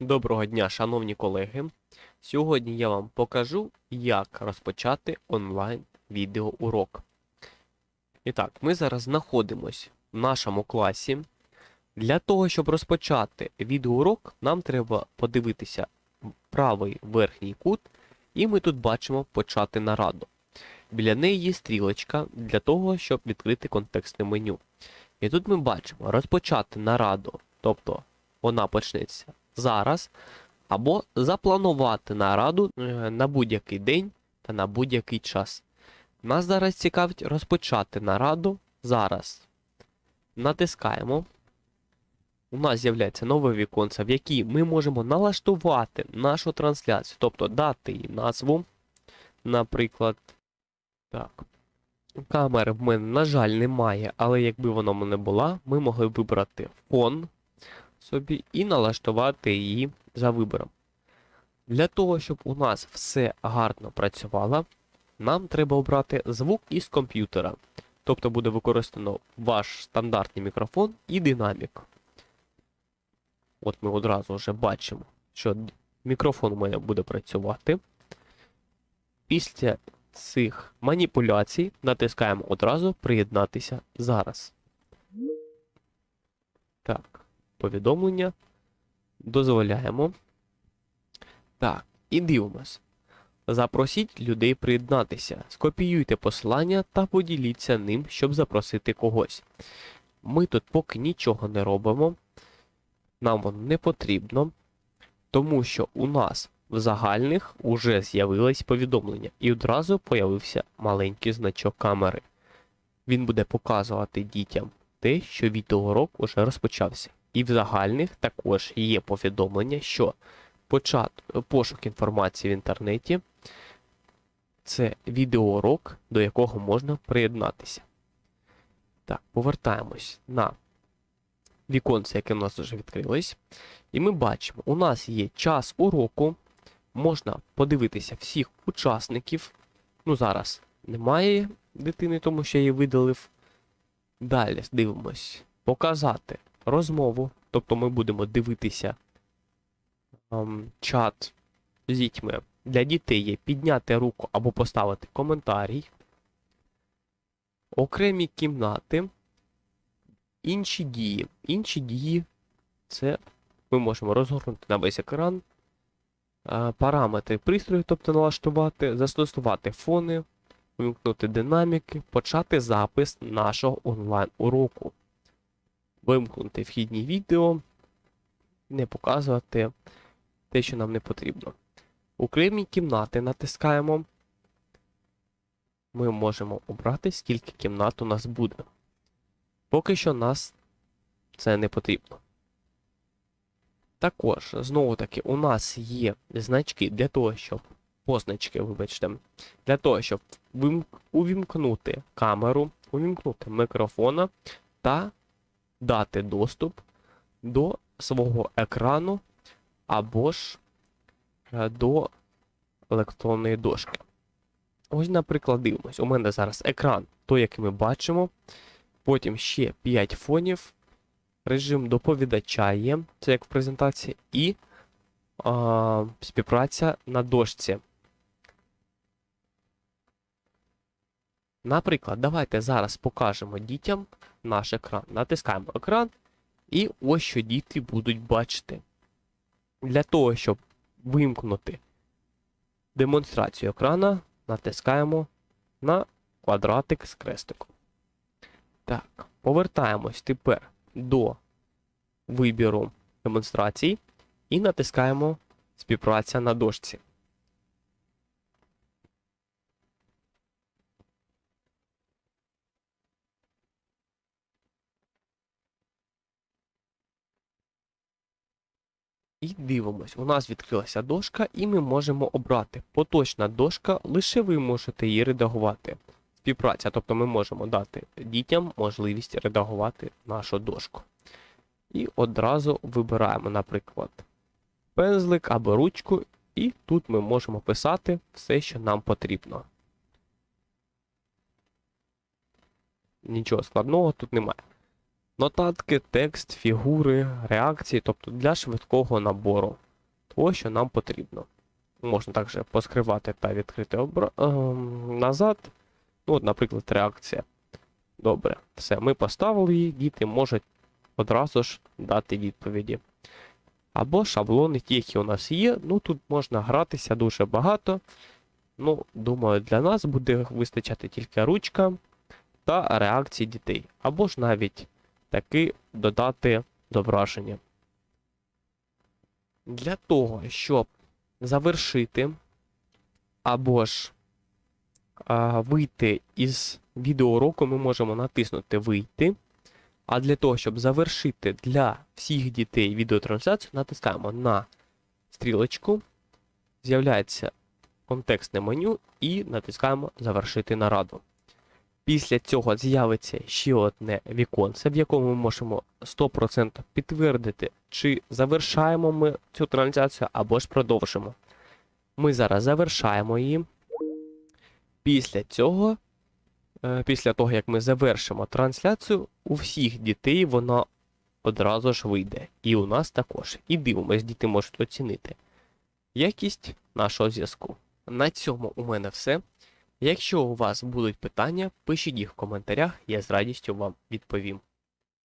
Доброго дня, шановні колеги. Сьогодні я вам покажу, як розпочати онлайн відеоурок. І так, ми зараз знаходимось в нашому класі. Для того, щоб розпочати відеоурок, нам треба подивитися правий верхній кут, і ми тут бачимо почати нараду. Біля неї є стрілочка для того, щоб відкрити контекстне меню. І тут ми бачимо розпочати нараду, тобто вона почнеться зараз, або запланувати нараду е, на будь-який день та на будь-який час. Нас зараз цікавить розпочати нараду зараз. Натискаємо. У нас з'являється нове віконце, в якій ми можемо налаштувати нашу трансляцію, тобто дати їй назву. Наприклад, так. Камери в мене, на жаль, немає, але якби вона в мене була, ми могли б вибрати фон собі і налаштувати її за вибором. Для того, щоб у нас все гарно працювало, нам треба обрати звук із комп'ютера. Тобто буде використано ваш стандартний мікрофон і динамік. От ми одразу вже бачимо, що мікрофон у мене буде працювати. Після цих маніпуляцій натискаємо одразу приєднатися зараз. Так, повідомлення. Дозволяємо. Так, і дивимось. Запросіть людей приєднатися. Скопіюйте посилання та поділіться ним, щоб запросити когось. Ми тут поки нічого не робимо. Нам воно не потрібно, тому що у нас в загальних уже з'явилось повідомлення, і одразу появився маленький значок камери. Він буде показувати дітям те, що відеоурок уже розпочався. І в загальних також є повідомлення, що почат... пошук інформації в інтернеті це відеоурок, до якого можна приєднатися. Так, повертаємось на віконце, яке в нас вже відкрилось. І ми бачимо, у нас є час уроку. Можна подивитися всіх учасників. Ну, зараз немає дитини, тому що я її видалив. Далі дивимось. Показати розмову. Тобто ми будемо дивитися ем, чат з дітьми. Для дітей є підняти руку або поставити коментарій. Окремі кімнати. Інші дії. Інші дії це ми можемо розгорнути на весь екран. е, Параметри пристрою, тобто налаштувати, застосувати фони, вимкнути динаміки, почати запис нашого онлайн-уроку. Вимкнути вхідні відео, не показувати те, що нам не потрібно. Окремі кімнати натискаємо. Ми можемо обрати, скільки кімнат у нас буде. Поки що нас це не потрібно. Також, знову таки, у нас є значки для того, щоб позначки, вибачте, для того, щоб увімкнути камеру, увімкнути мікрофона та дати доступ до свого екрану або ж е, до електронної дошки. Ось, наприклад, дивимось. У мене зараз екран, той, який ми бачимо. Потім ще 5 фонів. Режим доповідача є, це як в презентації, і а, співпраця на дошці. Наприклад, давайте зараз покажемо дітям наш екран. Натискаємо екран, і ось що діти будуть бачити. Для того, щоб вимкнути демонстрацію екрана, натискаємо на квадратик з крестиком. Так, повертаємось тепер до вибіру демонстрацій і натискаємо співпраця на дошці. І дивимось, у нас відкрилася дошка, і ми можемо обрати поточна дошка, лише ви можете її редагувати. Співпраця, тобто ми можемо дати дітям можливість редагувати нашу дошку. І одразу вибираємо, наприклад, пензлик або ручку, і тут ми можемо писати все, що нам потрібно. Нічого складного тут немає. Нотатки, текст, фігури, реакції, тобто для швидкого набору того, що нам потрібно. Можна також поскривати та відкрити обра... ем, назад. Ну, от, наприклад, реакція. Добре, все, ми поставили її, діти можуть одразу ж дати відповіді. Або шаблони, ті, які у нас є. Ну тут можна гратися дуже багато. Ну, думаю, для нас буде вистачати тільки ручка та реакції дітей. Або ж навіть таки додати зображення. Для того, щоб завершити або ж а, вийти із відеоуроку, ми можемо натиснути Вийти. А для того, щоб завершити для всіх дітей відеотрансляцію, натискаємо на стрілочку, з'являється контекстне меню і натискаємо Завершити нараду. Після цього з'явиться ще одне віконце, в якому ми можемо 100% підтвердити, чи завершаємо ми цю трансляцію або ж продовжимо. Ми зараз завершаємо її. Після цього Е, після того, як ми завершимо трансляцію, у всіх дітей вона одразу ж вийде. І у нас також. І дивимось, діти можуть оцінити якість нашого зв'язку. На цьому у мене все. Якщо у вас будуть питання, пишіть їх в коментарях, я з радістю вам відповім.